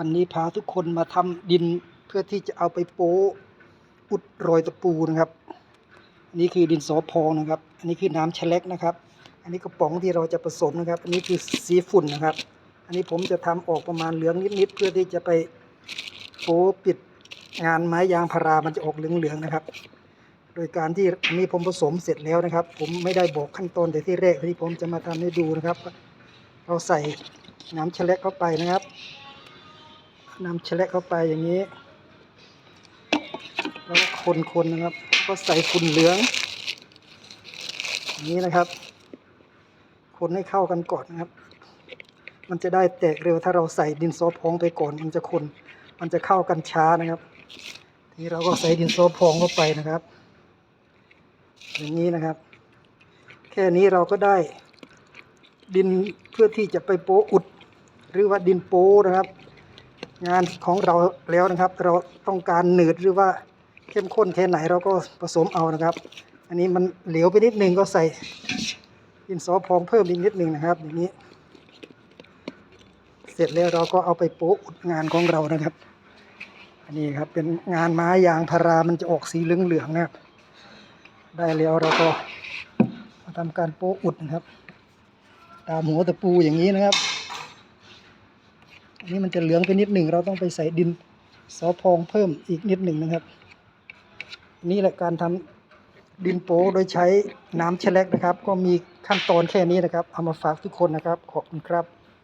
วันนี้พาทุกคนมาทำดินเพื่อที่จะเอาไปโป๊อุดรอยตะปูนะครับ อันนี้คือดินสอพองนะครับ อันนี้คือน้ำแฉลกนะครับ อันนี้กระป๋องที่เราจะผสมนะครับ อันนี้คือสีฝุ่นนะครับ อันนี้ผมจะทำออกประมาณเหลืองนิดๆเพื่อที่จะไปโป๊ปิดงานไม้ยางพารา มันจะออกเหลืองๆนะครับ โดยการที่อันนี้ผมผสมเสร็จแล้วนะครับ ผมไม่ได้บอกขั้นตอนแต่ที่แรกที่ผมจะมาทำให้ดูนะครับ เราใส่น้ำแฉลกเข้าไปนะครับ นำแฉลกเข้าไปอย่างนี้ แล้วก็คนๆนะครับ ก็ใส่ฝุ่นเหลืองอย่างนี้นะครับ คนให้เข้ากันก่อนนะครับ มันจะได้แตกเร็วถ้าเราใส่ดินสอพองไปก่อน มันจะคน มันจะเข้ากันช้านะครับ ทีนี้เราก็ใส่ดินสอพองเข้าไปนะครับ อย่างนี้นะครับ แค่นี้เราก็ได้ดินเพื่อที่จะไปโป๊อุด หรือว่าดินโป๊นะครับ งานของเราแล้วนะครับ เราต้องการหนืดหรือว่าเข้มข้นแค่ไหนเราก็ผสมเอานะครับ อันนี้มันเหลวไปนิดนึงก็ใส่ดินสอพองเพิ่มอีกนิดนึงนะครับ อย่างนี้ เสร็จแล้วเราก็เอาไปโป๊อุดงานของเรานะครับ อันนี้ครับเป็นงานไม้ยางพารามันจะออกสีเหลืองๆนะครับ ได้แล้วเราก็มาทำการโป๊อุดนะครับ ตามหัวตะปูอย่างนี้นะครับ นี่มันจะเหลืองไปนิดหนึ่งเราต้องไปใส่ดินสอพองเพิ่มอีกนิดหนึ่งนะครับ นี่แหละการทำดินโป๊โดยใช้น้ำแฉลกนะครับ ก็มีขั้นตอนแค่นี้นะครับ เอามาฝากทุกคนนะครับ ขอบคุณครับ